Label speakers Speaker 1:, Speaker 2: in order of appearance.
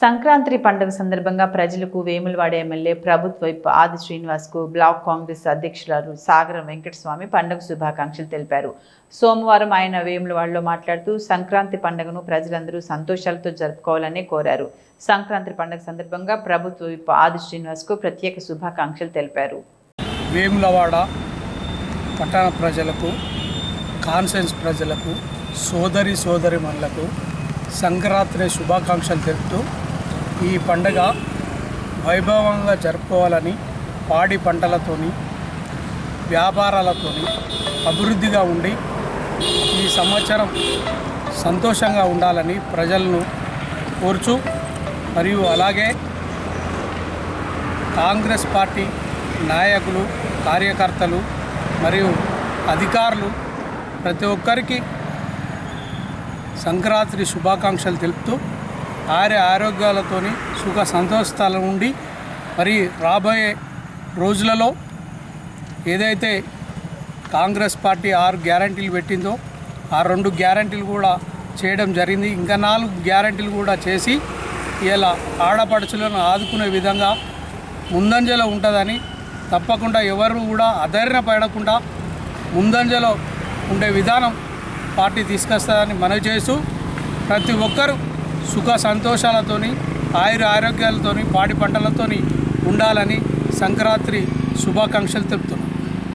Speaker 1: సంక్రాంతి పండుగ సందర్భంగా ప్రజలకు వేములవాడ ఎమ్మెల్యే ప్రభుత్వ ఆది శ్రీనివాస్కు బ్లాక్ కాంగ్రెస్ అధ్యక్షురాలు సాగరం వెంకటస్వామి పండుగ శుభాకాంక్షలు తెలిపారు. సోమవారం ఆయన వేములవాడలో మాట్లాడుతూ సంక్రాంతి పండుగను ప్రజలందరూ సంతోషాలతో జరుపుకోవాలని కోరారు. సంక్రాంతి పండుగ సందర్భంగా ప్రభుత్వ విప్ ఆది శ్రీనివాస్కు ప్రత్యేక శుభాకాంక్షలు తెలిపారు.
Speaker 2: వేములవాడ పట్టణ ప్రజలకు కాన్సెన్స్ ప్రజలకు సోదరి సోదరిమణులకు సంక్రాంతి శుభాకాంక్షలు తెలుపుతూ ఈ పండుగ వైభవంగా జరుపుకోవాలని పాడి పంటలతోని వ్యాపారాలతోని అభివృద్ధిగా ఉండి ఈ సంవత్సరం సంతోషంగా ఉండాలని ప్రజలను కోర్చు మరియు అలాగే కాంగ్రెస్ పార్టీ నాయకులు కార్యకర్తలు మరియు అధికారులు ప్రతి ఒక్కరికి సంక్రాంతి శుభాకాంక్షలు తెలుపుతూ ఆరే ఆరోగ్యాలతోని సుఖ సంతోషాలు ఉండి మరి రాబోయే రోజులలో ఏదైతే కాంగ్రెస్ పార్టీ ఆరు గ్యారంటీలు పెట్టిందో ఆ రెండు గ్యారంటీలు కూడా చేయడం జరిగింది. ఇంకా నాలుగు గ్యారంటీలు కూడా చేసి ఇలా ఆడపడుచులను ఆదుకునే విధంగా ముందంజలో ఉంటుందని తప్పకుండా ఎవరు కూడా అధైర్య పడకుండా ముందంజలో ఉండే విధానం పార్టీ తీసుకొస్తుందని మనవి చేస్తూ ప్రతి ఒక్కరూ సుఖ సంతోషాలతోని ఆయుర ఆరోగ్యాలతోని పాడి పంటలతోని ఉండాలని సంక్రాంతి శుభాకాంక్షలు తెలుపుతున్నాను